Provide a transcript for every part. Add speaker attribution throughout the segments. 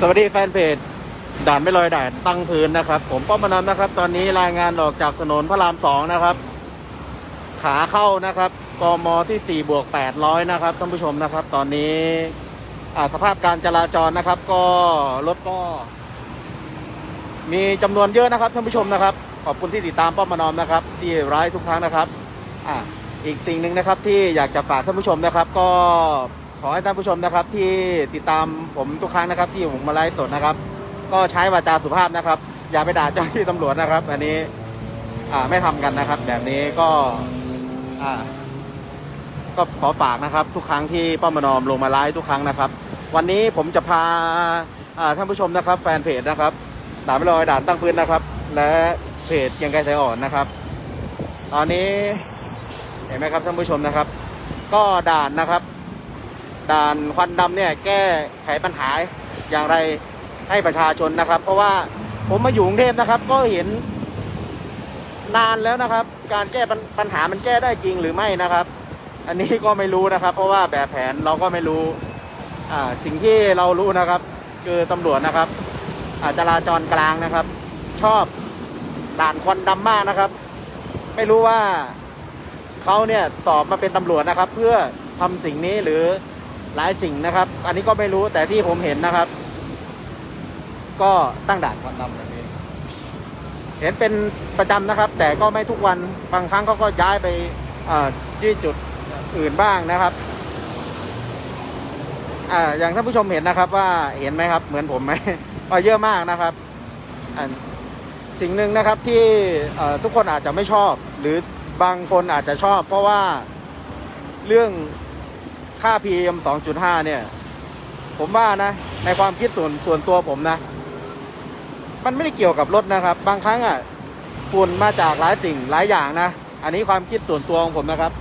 Speaker 1: สวัสดีแฟนเพจด่านไม่ลอยด่านตั้งพื้นนะครับ ผมป้อมมานำนะครับ ตอนนี้รายงานออกจากถนนพระรามสองนะครับ ขาเข้านะครับกมที่4บวก800นะครับท่านผู้ชมนะครับ ตอนนี้อ่าสภาพการจราจรนะครับ ก็รถก็ มีจำนวนเยอะนะครับท่านผู้ชมนะครับ ขอบคุณที่ติดตามป้อมมานอมนะครับ ที่ร้ายทุกครั้งนะครับอ่าอีกสิ่งหนึ่งนะครับที่อยากจะฝากท่านผู้ชมนะครับ ก็ ขอให้ท่านผู้ชมนะครับที่ติดตามผมทุกครั้งนะครับ ที่ผมมาไลฟ์สดนะครับ ก็ใช้วาจาสุภาพนะครับ อย่าไปด่าเจ้าหน้าที่ตำรวจนะครับ อันนี้อ่าไม่ทำกันนะครับ แบบนี้ก็อ่าก็ขอฝากนะครับ ทุกครั้งที่ป้อมมนอมลงมาไลฟ์ทุกครั้งนะครับ วันนี้ผมจะพาท่านผู้ชมนะครับ แฟนเพจนะครับด่านไม่ลอยด่านตั้งพื้นนะครับ และเพจเกียังไกรสายอ่อนนะครับ ตอนนี้เห็นไหมครับท่านผู้ชมนะครับ ก็ด่านนะครับ ด่านควันดำเนี่ยแก้ไขปัญหาอย่างไรให้ประชาชนนะครับ เพราะว่าผมมาอยู่กรุงเทพนะครับ ก็เห็นนานแล้วนะครับ การแก้ปัญหามันแก้ได้จริงหรือไม่นะครับ อันนี้ก็ไม่รู้นะครับ เพราะว่าแบบแผนเราก็ไม่รู้อ่าสิ่งที่เรารู้นะครับ คือตำรวจนะครับอาจราจรกลางนะครับ ชอบด่านควันดำมากนะครับ ไม่รู้ว่าเขาเนี่ยสอบมาเป็นตำรวจนะครับ เพื่อทำสิ่งนี้หรือ หลายสิ่งนะครับ อันนี้ก็ไม่รู้แต่ที่ผมเห็นนะครับ ก็ตั้งด่านควันดำแบบนี้เห็นเป็นประจำนะครับ แต่ก็ไม่ทุกวันบางครั้งเขาก็ย้ายไปอ่าที่จุดอื่นบ้างนะครับอ่าอย่างท่านผู้ชมเห็นนะครับ ว่าเห็นไหมครับ เหมือนผมไหมก็เยอะมากนะครับอันสิ่งหนึ่งนะครับที่ทุกคนอาจจะไม่ชอบ หรือบางคนอาจจะชอบ เพราะว่าเรื่อง ค่า PM 2.5 เนี่ย ผมว่านะ ในความคิดส่วนส่วนตัวผมนะ มันไม่ได้เกี่ยวกับรถนะครับ บางครั้งอะฝุ่นมาจากหลายสิ่งหลายอย่างนะ อันนี้ความคิดส่วนตัวของผมนะครับ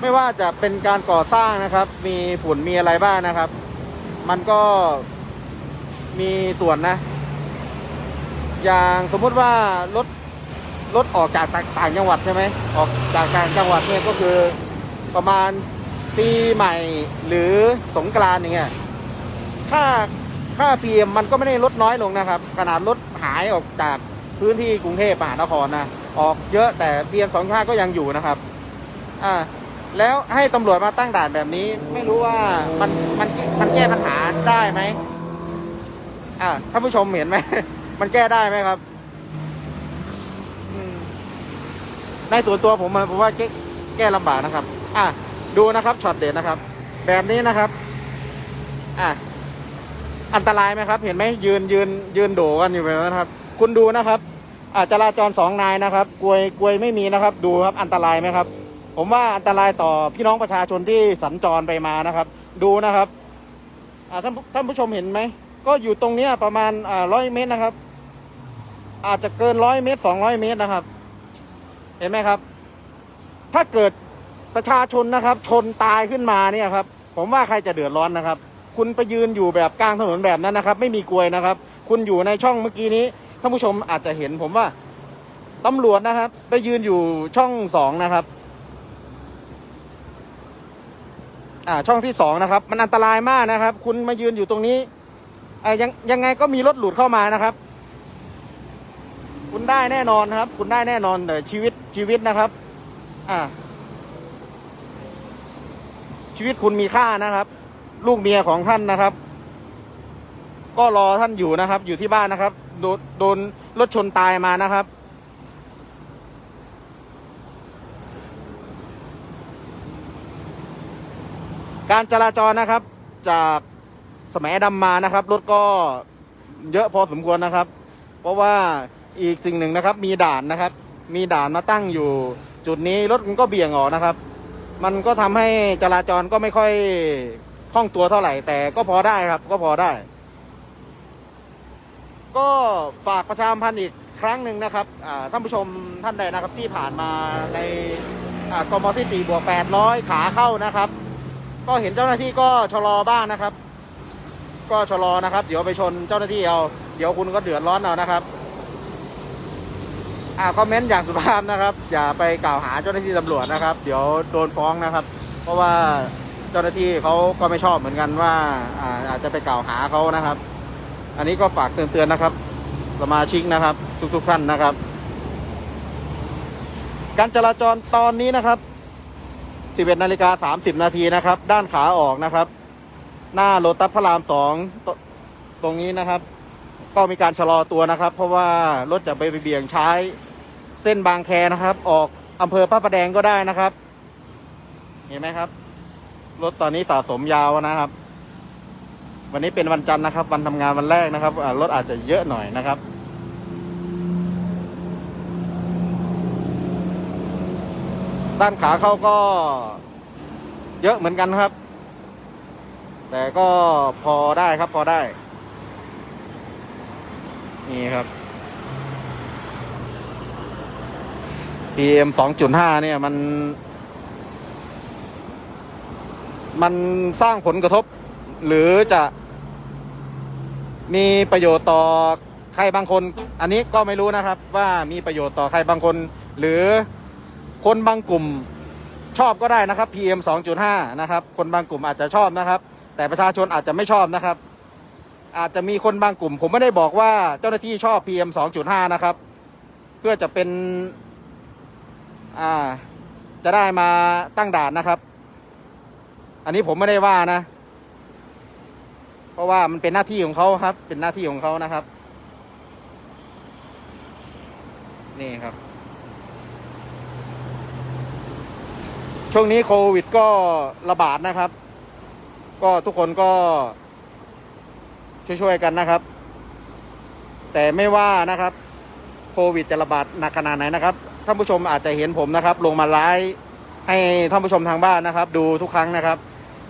Speaker 1: ไม่ว่าจะเป็นการก่อสร้างนะครับ มีฝุ่นมีอะไรบ้างนะครับ มันก็มีส่วนนะ อย่างสมมุติว่ารถรถออกจากต่างจังหวัดใช่ไหมออกจากต่างจังหวัดเนี่ยก็คือประมาณ ปีใหม่หรือสงกรานต์อย่างเงี้ยค่าค่าพีเอ็มมันก็ไม่ได้ลดน้อยลงนะครับ ขนาดรถหายออกจากพื้นที่กรุงเทพมหานครนะออกเยอะแต่พีเอ็มสองก็ยังอยู่นะครับ อ่า แล้วให้ตำรวจมาตั้งด่านแบบนี้ ไม่รู้ว่ามันมันมันแก้ปัญหาได้ไหมอ่าท่านผู้ชมเห็นไหม มันแก้ได้ไหมครับในส่วนตัวผมผมว่าแก้แก้ลำบากนะครับ อะ ดูนะครับช็อตเด็ดนะครับ แบบนี้นะครับอะอันตรายไหมครับ เห็นไหมยืนยืนยืนโดกันอยู่แบบนั้นครับ คุณดูนะครับอ่าจราจรสองนายนะครับกลวยกลวยไม่มีนะครับ ดูครับอันตรายไหมครับ ผมว่าอันตรายต่อพี่น้องประชาชนที่สัญจรไปมานะครับ ดูนะครับอ่าท่านท่านผู้ชมเห็นไหมก็อยู่ตรงเนี้ยประมาณอ่าร้อยเมตรนะครับ อาจจะเกินร้อยเมตรสองร้อยเมตรนะครับ เห็นไหมครับ ถ้าเกิด ประชาชนนะครับ ชนตายขึ้นมาเนี่ยครับ ผมว่าใครจะเดือดร้อนนะครับ คุณไปยืนอยู่แบบกลางถนนแบบนั้นนะครับ ไม่มีกลวยนะครับ คุณอยู่ในช่องเมื่อกี้นี้ท่านผู้ชมอาจจะเห็นผมว่าตำรวจนะครับ ไปยืนอยู่ช่องสองนะครับอ่าช่องที่สองนะครับ มันอันตรายมากนะครับ คุณมายืนอยู่ตรงนี้อ่ายังยังไงก็มีรถหลุดเข้ามานะครับ คุณได้แน่นอนครับ คุณได้แน่นอนแต่ชีวิตชีวิตนะครับ อ่า ชีวิตคุณมีค่านะครับ ลูกเมียของท่านนะครับ ก็รอท่านอยู่นะครับ อยู่ที่บ้านนะครับ โดนโดนรถชนตายมานะครับ การจราจรนะครับ จากสมัยดำมานะครับรถก็เยอะพอสมควรนะครับ เพราะว่าอีกสิ่งหนึ่งนะครับ มีด่านนะครับ มีด่านมาตั้งอยู่จุดนี้รถมันก็เบี่ยงออกนะครับ มันก็ทำให้จราจรก็ไม่ค่อยคล่องตัวเท่าไหร่ แต่ก็พอได้ครับ ก็พอได้ ก็ฝากประชาสัมพันธ์อีกครั้งหนึ่งนะครับท่านผู้ชมท่านใดนะครับ ที่ผ่านมาในกมที่4บวก800ขาเข้านะครับ ก็เห็นเจ้าหน้าที่ก็ชะลอบ้างนะครับ ก็ชะลอนะครับ เดี๋ยวไปชนเจ้าหน้าที่เอาเดี๋ยวคุณก็เดือดร้อนเอานะครับ อ่าคอมเมนต์อย่างสุภาพนะครับ อย่าไปกล่าวหาเจ้าหน้าที่ตำรวจนะครับ เดี๋ยวโดนฟ้องนะครับ เพราะว่าเจ้าหน้าที่เขาก็ไม่ชอบเหมือนกันว่าอ่าอาจจะไปกล่าวหาเขานะครับ อันนี้ก็ฝากเตือนๆนะครับสมาชิกนะครับ ทุกๆท่านนะครับ การจราจรตอนนี้นะครับ 11นาฬิกา30นาทีนะครับ ด้านขาออกนะครับ หน้าโลตัสพระรามสองตรงนี้นะครับ ก็มีการชะลอตัวนะครับ เพราะว่ารถจะไปเบี่ยงใช้เส้นบางแคนะครับ ออกอำเภอพระประแดงก็ได้นะครับ เห็นไหมครับ รถตอนนี้สะสมยาวนะครับ วันนี้เป็นวันจันทร์นะครับ วันทำงานวันแรกนะครับรถอาจจะเยอะหน่อยนะครับด้านขาเข้าก็เยอะเหมือนกันครับ แต่ก็พอได้ครับพอได้ นี่ครับ PM 2.5เนี่ยมัน มันสร้างผลกระทบ หรือจะ มีประโยชน์ต่อใครบางคน อันนี้ก็ไม่รู้นะครับ ว่ามีประโยชน์ต่อใครบางคน หรือคนบางกลุ่มชอบก็ได้นะครับ PM 2.5 นะครับ คนบางกลุ่มอาจจะชอบนะครับ แต่ประชาชนอาจจะไม่ชอบนะครับ อาจจะมีคนบางกลุ่ม ผมไม่ได้บอกว่าเจ้าหน้าที่ชอบ PM 2.5 นะครับ เพื่อจะเป็นอ่าจะได้มาตั้งด่านนะครับ อันนี้ผมไม่ได้ว่านะ เพราะว่ามันเป็นหน้าที่ของเขาครับ เป็นหน้าที่ของเขานะครับ นี่ครับ ช่วงนี้โควิดก็ระบาดนะครับ ก็ทุกคนก็ ช่วยๆกันนะครับ แต่ไม่ว่านะครับโควิดจะระบาดหนักขนาดไหนนะครับท่านผู้ชมอาจจะเห็นผมนะครับ ลงมาไลฟ์ให้ท่านผู้ชมทางบ้านนะครับ ดูทุกครั้งนะครับ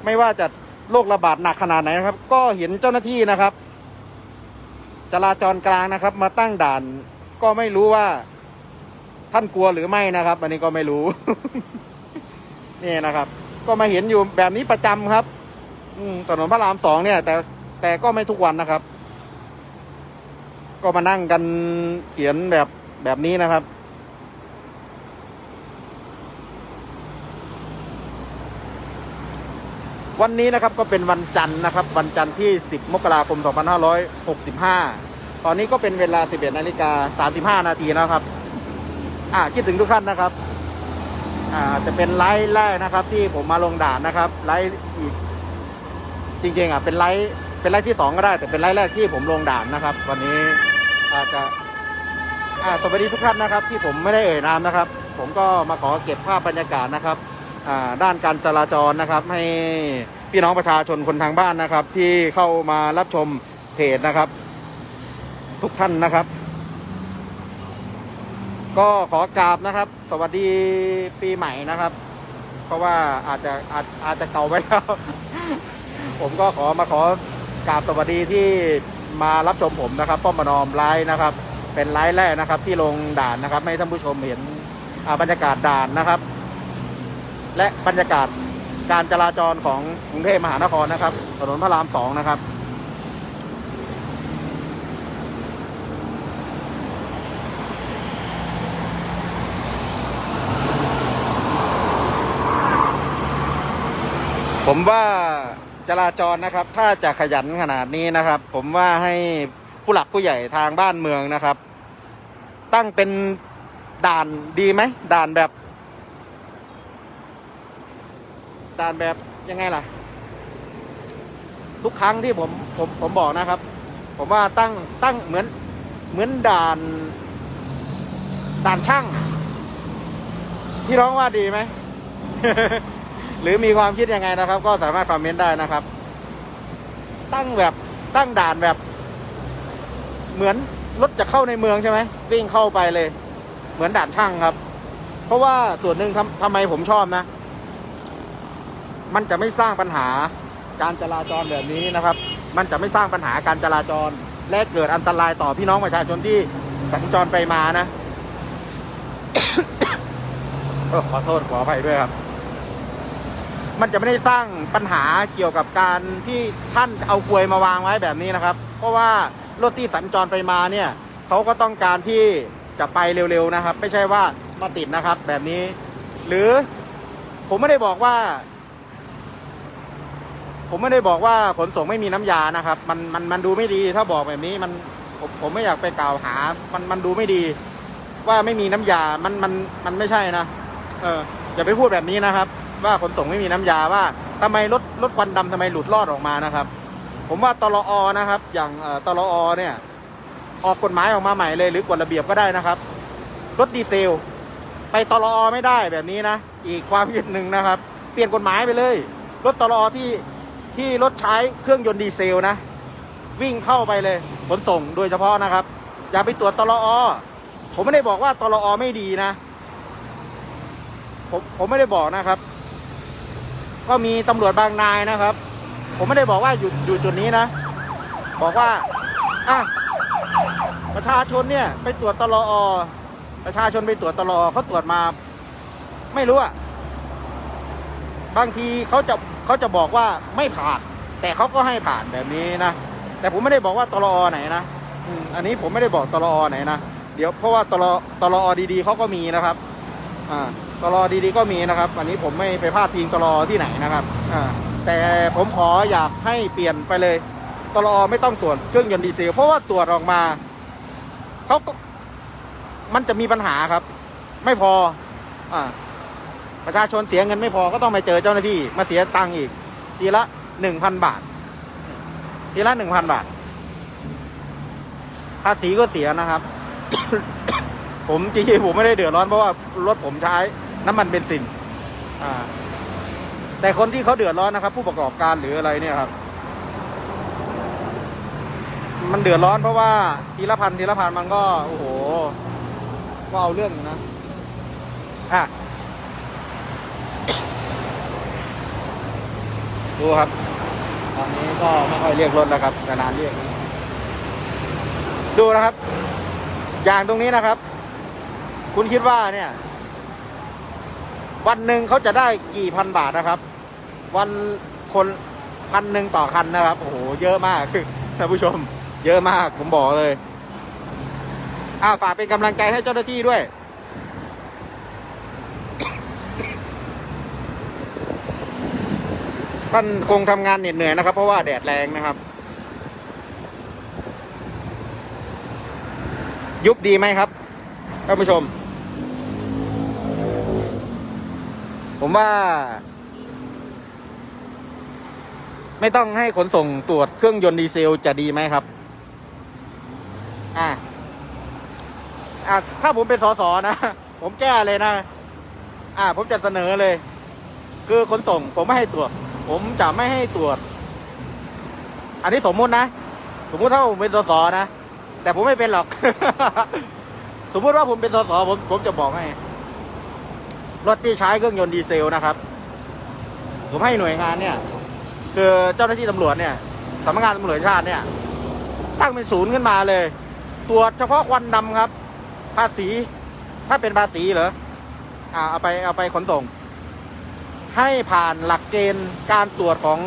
Speaker 1: ไม่ว่าจะโรคระบาดหนักขนาดไหนนะครับ ก็เห็นเจ้าหน้าที่นะครับ จราจรกลางนะครับ มาตั้งด่าน ก็ไม่รู้ว่า ท่านกลัวหรือไม่นะครับ อันนี้ก็ไม่รู้ นี่นะครับ ก็มาเห็นอยู่แบบนี้ประจำครับ อืมถนนพระรามสองเนี่ย แต่ แต่ก็ไม่ทุกวันนะครับ ก็มานั่งกันเขียนแบบแบบนี้นะครับ วันนี้นะครับก็เป็นวันจันทร์นะครับ วันจันทร์ที่ 10 มกราคม 2565 ตอนนี้ก็เป็นเวลา 11นาฬิกา35 นาทีนะครับ อ่าคิดถึงทุกท่านนะครับอ่าจะเป็นไลฟ์แรกนะครับที่ผมมาลงด่านนะครับไลฟ์อีกจริงๆอะเป็นไลฟ์ เป็นไลฟ์ที่สองก็ได้ แต่เป็นไลฟ์แรกที่ผมลงด่านนะครับ วันนี้อาจจะอ่าสวัสดีทุกท่านนะครับ ที่ผมไม่ได้เอ่ยนามนะครับ ผมก็มาขอเก็บภาพบรรยากาศนะครับอ่าด้านการจราจรนะครับ ให้พี่น้องประชาชนคนทางบ้านนะครับ ที่เข้ามารับชมเพจนะครับ ทุกท่านนะครับ ก็ขอกราบนะครับ สวัสดีปีใหม่นะครับ เพราะว่าอาจจะอาจอาจจะเก่าไปแล้ว ผมก็ขอมาขอ กราบสวัสดีที่มารับชมผมนะครับป้อมประนอมไลฟ์นะครับ เป็นไลฟ์แรกนะครับ ที่ลงด่านนะครับ ให้ท่านผู้ชมเห็นบรรยากาศด่านนะครับ และบรรยากาศการจราจรของกรุงเทพมหานครนะครับ ถนนพระรามสองนะครับผมว่า จราจรนะครับ ถ้าจะขยันขนาดนี้นะครับ ผมว่าให้ผู้หลักผู้ใหญ่ทางบ้านเมืองนะครับ ตั้งเป็นด่านดีไหมด่านแบบ ด่านแบบยังไงล่ะ ทุกครั้งที่ผมผมผมบอกนะครับ ผมว่าตั้งตั้งเหมือนเหมือนด่าน ด่านช่างพี่ร้องว่าดีไหม หรือมีความคิดยังไงนะครับ ก็สามารถคอมเมนต์ได้นะครับ ตั้งแบบตั้งด่านแบบ เหมือนรถจะเข้าในเมืองใช่ไหมวิ่งเข้าไปเลย เหมือนด่านช่างครับ เพราะว่าส่วนหนึ่งทำทำไมผมชอบนะ มันจะไม่สร้างปัญหาการจราจรแบบนี้นะครับ มันจะไม่สร้างปัญหาการจราจร และเกิดอันตรายต่อพี่น้องประชาชนที่สัญจรไปมานะขอโทษขออภัยด้วยครับ มันจะไม่ได้สร้างปัญหาเกี่ยวกับการที่ท่านเอากลวยมาวางไว้แบบนี้นะครับ เพราะว่ารถที่สัญจรไปมาเนี่ยเขาก็ต้องการที่จะไปเร็วๆนะครับ ไม่ใช่ว่ามาติดนะครับ แบบนี้ หรือผมไม่ได้บอกว่าผผมไม่ได้บอกว่าขนส่งไม่มีน้ำยานะครับ มันมันมันดูไม่ดีถ้าบอกแบบนี้มันผมผมไม่อยากไปกล่าวหา มันมันดูไม่ดี ว่าไม่มีน้ำยา มันมันมันไม่ใช่นะเอออย่าไปพูดแบบนี้นะครับ ว่าขนส่งไม่มีน้ำยาว่าทำไมรถรถควันดำทำไมหลุดรอดออกมานะครับ ผมว่าตลอนะครับ อย่างตลอเนี่ย ออกกฎหมายออกมาใหม่เลย หรือกฎระเบียบก็ได้นะครับ รถดีเซล ไปตลอไม่ได้แบบนี้นะอีกความคิดหนึ่งนะครับ เปลี่ยนกฎหมายไปเลย รถตลอที่ที่รถใช้เครื่องยนต์ดีเซลนะ วิ่งเข้าไปเลยขนส่งโดยเฉพาะนะครับ อย่าไปตรวจตลอผมไม่ได้บอกว่าตลอไม่ดีนะ ผมผมไม่ได้บอกนะครับ ก็มีตำรวจบางนายนะครับ ผมไม่ได้บอกว่าอยู่อยู่จุดนี้นะ บอกว่าอะประชาชนเนี่ยไปตรวจตลอประชาชนไปตรวจตลอเขาตรวจมา ไม่รู้อะบางทีเขาจะเขาจะบอกว่าไม่ผ่าน แต่เขาก็ให้ผ่านแบบนี้นะแต่ผมไม่ได้บอกว่าตลอไหนนะอืมอันนี้ผมไม่ได้บอกตลอไหนนะเดี๋ยวเพราะว่าตลอตลอดีๆเขาก็มีนะครับ อ่า ตลอดีๆก็มีนะครับ อันนี้ผมไม่ไปพาดพิงตลอที่ไหนนะครับแต่ผมขออยากให้เปลี่ยนไปเลยตลอไม่ต้องตรวจเครื่องยนต์ดีเซลเพราะว่าตรวจออกมาเขาก็มันจะมีปัญหาครับ ไม่พออประชาชนเสียเงินไม่พอก็ต้องไปเจอเจ้าหน้าที่มาเสียตังค์อีก ทีละหนึ่งพันบาท ทีละหนึ่งพันบาท ภาษีก็เสียนะครับ ผมจริงๆผมไม่ได้เดือดร้อนเพราะว่ารถผมใช้ น้ำมันเบนซินอ่าแต่คนที่เขาเดือดร้อนนะครับ ผู้ประกอบการหรืออะไรเนี่ยครับ มันเดือดร้อนเพราะว่าทีละพันทีละพันมันก็โอ้โหก็เอาเรื่องนะอะดูครับ ตอนนี้ก็ไม่ค่อยเรียกรถแล้วครับแต่นานเรียก ดูนะครับ อย่างตรงนี้นะครับ คุณคิดว่าเนี่ย วันหนึ่งเขาจะได้กี่พันบาทนะครับ วันคนพันหนึ่งต่อคันนะครับ โอ้โห เยอะมากท่านผู้ชม เยอะมาก ผมบอกเลยอ้าฝากเป็นกำลังใจให้เจ้าหน้าที่ด้วย ท่านคงทำงานเหน็ดเหนื่อยนะครับ เพราะว่าแดดแรงนะครับ ยุบดีไหมครับท่านผู้ชม ผมว่า ไม่ต้องให้ขนส่งตรวจเครื่องยนต์ดีเซลจะดีไหมครับ อ่าอ่าถ้าผมเป็นสสนะ ผมแก้เลยนะ อ่า ผมจะเสนอเลย คือขนส่ง ผมไม่ให้ตรวจ ผมจะไม่ให้ตรวจ อันนี้สมมุตินะ สมมุติถ้าผมเป็นสสนะ แต่ผมไม่เป็นหรอก สมมุติว่าผมเป็นสสผมผมจะบอกให้ รถที่ใช้เครื่องยนต์ดีเซลนะครับ ผมให้หน่วยงานเนี่ย คือเจ้าหน้าที่ตำรวจเนี่ยสำนักงานตำรวจชาติเนี่ย ตั้งเป็นศูนย์ขึ้นมาเลย ตรวจเฉพาะควันดำครับ ภาษี ถ้าเป็นภาษีเหรออ่าเอาไปเอาไปขนส่ง ให้ผ่านหลักเกณฑ์การตรวจของ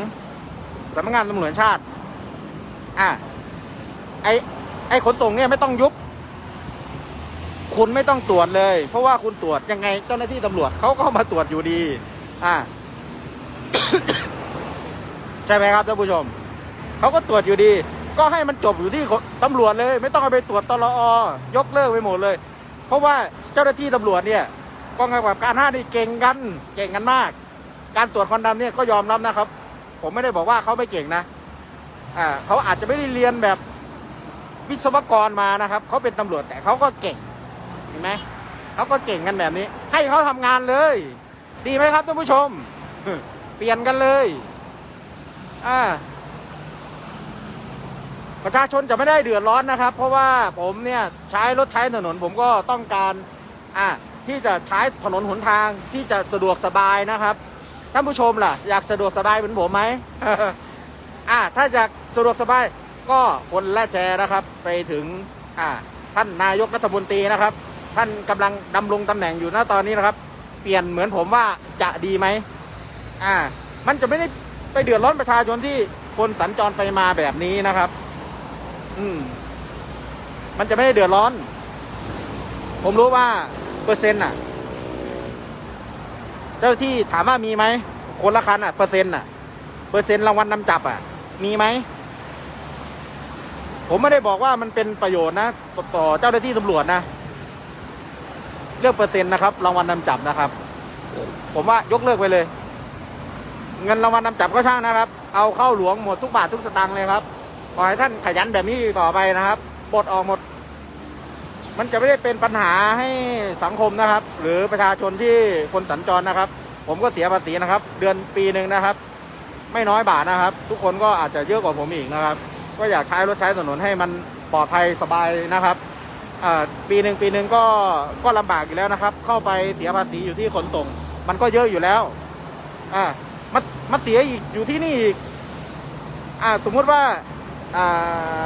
Speaker 1: สำนักงานตำรวจชาติ อ่าไอไอขนส่งเนี่ยไม่ต้องยุบ คุณไม่ต้องตรวจเลย เพราะว่าคุณตรวจยังไงเจ้าหน้าที่ตำรวจเขาก็มาตรวจอยู่ดี อ่าใช่ไหมครับท่านผู้ชมเขาก็ตรวจอยู่ดี ก็ให้มันจบอยู่ที่ตำรวจเลย ไม่ต้องเอาไปตรวจตลอยกเลิกไปหมดเลย เพราะว่าเจ้าหน้าที่ตำรวจเนี่ยกองกำกับการห้านี่เก่งกันเก่งกันมาก การตรวจควันดำเนี่ยก็ยอมรับนะครับ ผมไม่ได้บอกว่าเขาไม่เก่งนะอ่าเขาอาจจะไม่ได้เรียนแบบวิศวกรมานะครับเขาเป็นตำรวจแต่เขาก็เก่ง เห็นไหมเขาก็เก่งกันแบบนี้ ให้เขาทำงานเลย ดีไหมครับท่านผู้ชม เปลี่ยนกันเลยอ่าประชาชนจะไม่ได้เดือดร้อนนะครับ เพราะว่าผมเนี่ยใช้รถใช้ถนนผมก็ต้องการอ่าที่จะใช้ถนนหนทางที่จะสะดวกสบายนะครับท่านผู้ชมล่ะ อยากสะดวกสบายเหมือนผมไหมอ่าถ้าอยากสะดวกสบายก็คนละแชร์นะครับ ไปถึงอ่าท่านนายกรัฐมนตรีนะครับ ท่านกำลังดำรงตำแหน่งอยู่ณตอนนี้นะครับ เปลี่ยนเหมือนผมว่าจะดีไหมอ่า มันจะไม่ได้ไปเดือดร้อนประชาชนที่คนสัญจรไปมาแบบนี้นะครับ อืม มันจะไม่ได้เดือดร้อน ผมรู้ว่า เปอร์เซ็นต์น่ะ เจ้าหน้าที่ถามว่ามีไหม คนละคันอะ เปอร์เซ็นต์น่ะ เปอร์เซ็นต์รางวัลนำจับอะ มีไหม ผมไม่ได้บอกว่ามันเป็นประโยชน์นะ ต่อเจ้าหน้าที่ตำรวจนะ เรื่องเปอร์เซ็นต์นะครับรางวัลนำจับนะครับ ผมว่ายกเลิกไปเลย เงินรางวัลนำจับก็ช่างนะครับ เอาเข้าหลวงหมดทุกบาททุกสตางค์เลยครับขอให้ท่านขยันแบบนี้ต่อไปนะครับปลดออกหมด มันจะไม่ได้เป็นปัญหาให้สังคมนะครับ หรือประชาชนที่คนสัญจรนะครับ ผมก็เสียภาษีนะครับ เดือนปีหนึ่งนะครับ ไม่น้อยบาทนะครับ ทุกคนก็อาจจะเยอะกว่าผมอีกนะครับ ก็อยากใช้รถใช้ถนนให้มันปลอดภัยสบายนะครับ ปีหนึ่งปีหนึ่งก็ก็ลำบากอยู่แล้วนะครับ เข้าไปเสียภาษีอยู่ที่ขนส่ง มันก็เยอะอยู่แล้วอ่ามามาเสียอีกอยู่ที่นี่อีกอ่าสมมุติว่าอ่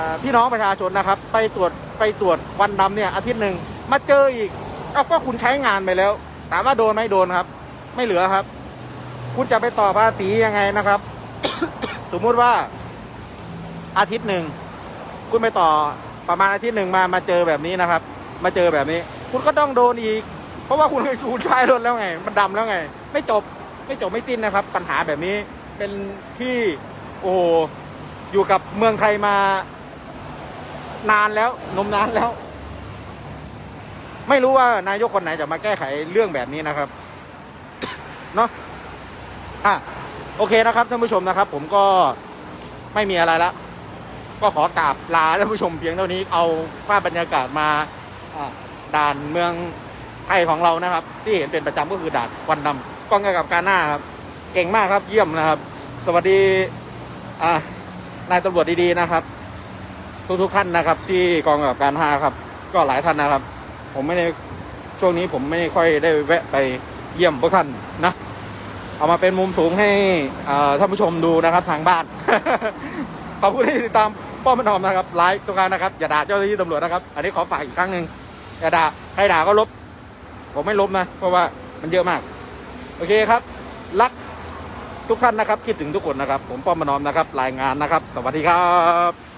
Speaker 1: าพี่น้องประชาชนนะครับ ไปตรวจไปตรวจควันดำเนี่ยอาทิตย์หนึ่งมาเจออีกเอาก็คุณใช้งานไปแล้ว ถามว่าโดนไหมโดนครับ ไม่เหลือครับ คุณจะไปต่อภาษียังไงนะครับ สมมุติว่าอาทิตย์หนึ่งคุณไปต่อ ประมาณอาทิตย์หนึ่งมามาเจอแบบนี้นะครับ มาเจอแบบนี้ คุณก็ต้องโดนอีก เพราะว่าคุณคุณใช้รถแล้วไง มันดำแล้วไง ไม่จบไม่จบไม่สิ้นนะครับ ปัญหาแบบนี้เป็นที่โอ้โหอยู่กับเมืองไทยมานานแล้วนมนานแล้ว ไม่รู้ว่านายกคนไหนจะมาแก้ไขเรื่องแบบนี้นะครับเนาะอะโอเคนะครับท่านผู้ชมนะครับ ผมก็ไม่มีอะไรละ ก็ขอกราบลาท่านผู้ชมเพียงเท่านี้เอาภาพบรรยากาศมาด่านเมืองไทยของเรานะครับ ที่เห็นเป็นประจำก็คือด่านควันดำกองกับการหน้าครับ เก่งมากครับเยี่ยมนะครับ สวัสดีนายตำรวจดีๆนะครับ ทุกๆท่านนะครับ ที่กองกับการห้าครับ ก็หลายท่านนะครับ ผมไม่ได้ช่วงนี้ผมไม่ค่อยได้แวะไปเยี่ยมพวกท่านนะเอามาเป็นมุมสูงให้ท่านผู้ชมดูนะครับทางบ้านขอบคุณที่ติดตาม ป้อมพนอมนะครับไลฟ์ตัวกางนะครับอย่าด่าเจ้าหน้าที่ตำรวจนะครับ อันนี้ขอฝากอีกครั้งหนึ่งอย่าด่าใครด่าก็ลบ ผมไม่ลบนะ เพราะว่ามันเยอะมาก โอเคครับ รักทุกท่านนะครับ คิดถึงทุกคนนะครับ ผมป้อมพนอมนะครับ รายงานนะครับ สวัสดีครับ